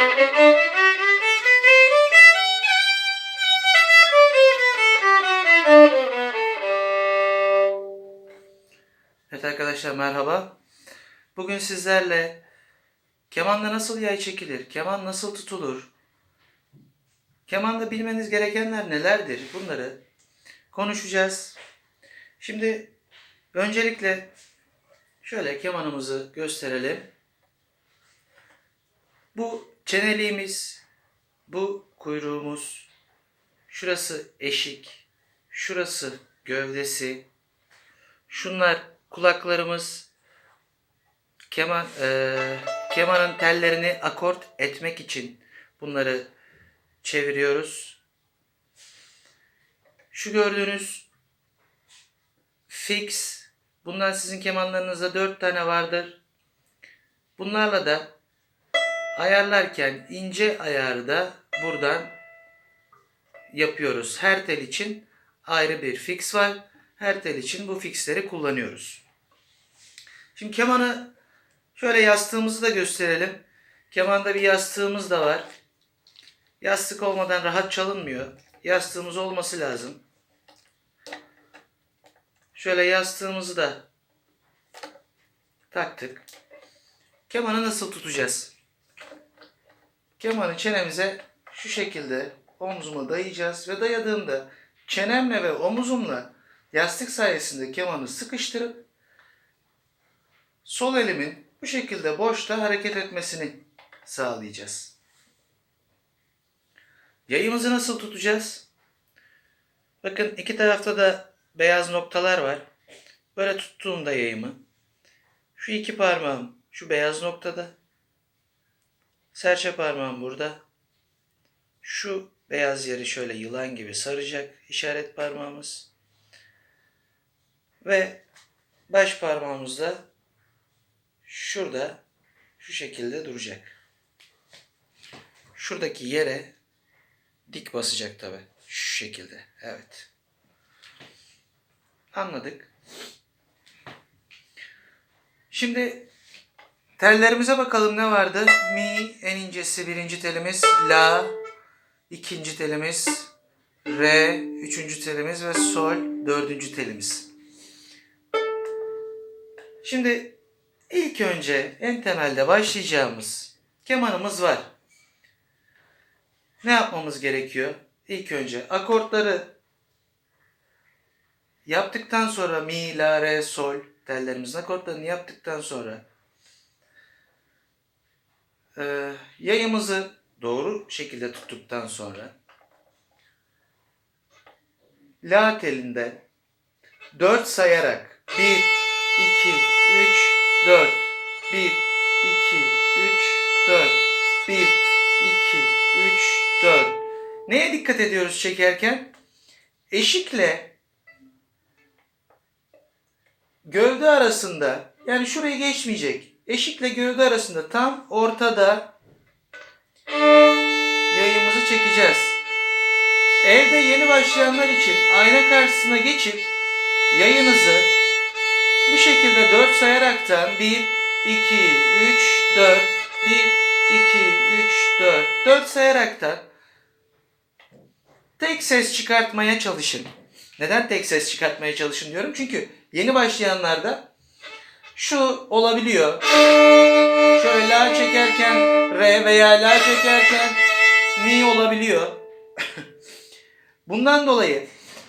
Evet arkadaşlar merhaba. Bugün sizlerle kemanda nasıl yay çekilir, keman nasıl tutulur, kemanda bilmeniz gerekenler nelerdir bunları konuşacağız. Şimdi öncelikle şöyle kemanımızı gösterelim. Bu çeneliğimiz, bu kuyruğumuz, şurası eşik, şurası gövdesi, Şunlar kulaklarımız keman eee, kemanın tellerini akort etmek için bunları çeviriyoruz. Şu gördüğünüz fix bundan sizin kemanlarınızda dört tane vardır. Bunlarla da ayarlarken ince ayarı da buradan yapıyoruz. Her tel için ayrı bir fix var. Her tel için bu fixleri kullanıyoruz. Şimdi kemanı şöyle yastığımızı da gösterelim. Kemanda bir yastığımız da var. Yastık olmadan rahat çalınmıyor. Yastığımız olması lazım. Şöyle yastığımızı da taktık. Kemanı nasıl tutacağız? Kemanı çenemize şu şekilde omzuma dayayacağız ve dayadığımda çenemle ve omuzumla yastık sayesinde kemanı sıkıştırıp sol elimin bu şekilde boşta hareket etmesini sağlayacağız. Yayımızı nasıl tutacağız? Bakın iki tarafta da beyaz noktalar var. Böyle tuttuğumda yayımı şu iki parmağım şu beyaz noktada serçe parmağım burada şu beyaz yeri şöyle yılan gibi saracak işaret parmağımız. Ve baş parmağımız da şurada şu şekilde duracak. Şuradaki yere dik basacak tabi. Şu şekilde. Evet. Anladık. Şimdi tellerimize bakalım ne vardı? Mi en incesi birinci telimiz. La ikinci telimiz. Re üçüncü telimiz ve sol dördüncü telimiz. Şimdi ilk önce en temelde başlayacağımız kemanımız var. Ne yapmamız gerekiyor? İlk önce akortları yaptıktan sonra mi, la, re, sol tellerimizin akortlarını yaptıktan sonra e, yayımızı doğru şekilde tuttuktan sonra la telinde 4 sayarak 1, 2, 3, 4, 1, 2, 3, 4, 1, 2, 3, 4. Neye dikkat ediyoruz çekerken? Eşikle gövde arasında yani şurayı geçmeyecek. Eşikle gövde arasında tam ortada yayımızı çekeceğiz. Evde yeni başlayanlar için ayna karşısına geçip yayınızı bu şekilde 4 sayaraktan 1, 2, 3, 4, 1, 2, 3, 4, 4 sayaraktan tek ses çıkartmaya çalışın. Neden tek ses çıkartmaya çalışın diyorum? Çünkü yeni başlayanlarda şu olabiliyor. Şöyle la çekerken re veya la çekerken mi olabiliyor. Bundan dolayı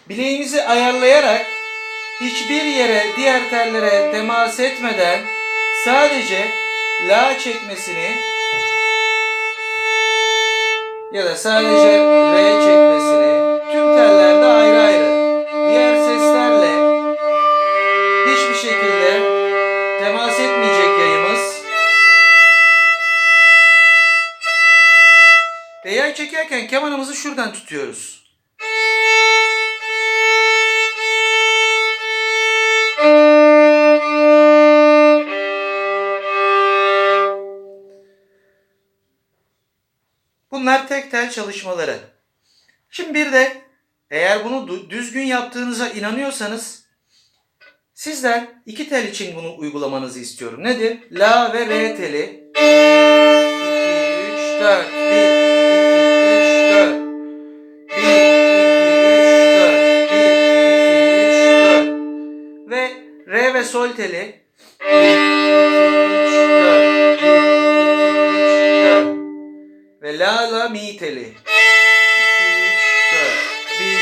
bileğimizi ayarlayarak hiçbir yere diğer tellere temas etmeden sadece la çekmesini ya da sadece re çekmesini yay çekerken kemanımızı şuradan tutuyoruz. Bunlar tek tel çalışmaları. Şimdi bir de eğer bunu düzgün yaptığınıza inanıyorsanız sizden iki tel için bunu uygulamanızı istiyorum. Nedir? La ve re teli. 2, 3, 4. 1, ve sol teli. 1, 2, 3, 4. 1, 2, 3, 4. Ve la la mi teli. 2, 3, 4. 1, 2,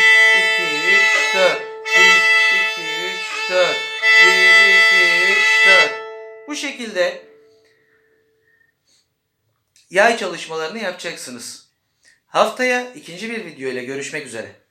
3, 4. 1, 2, 3, 4. 1, 2, 3, 4. Bu şekilde yay çalışmalarını yapacaksınız. Haftaya ikinci bir video ile görüşmek üzere.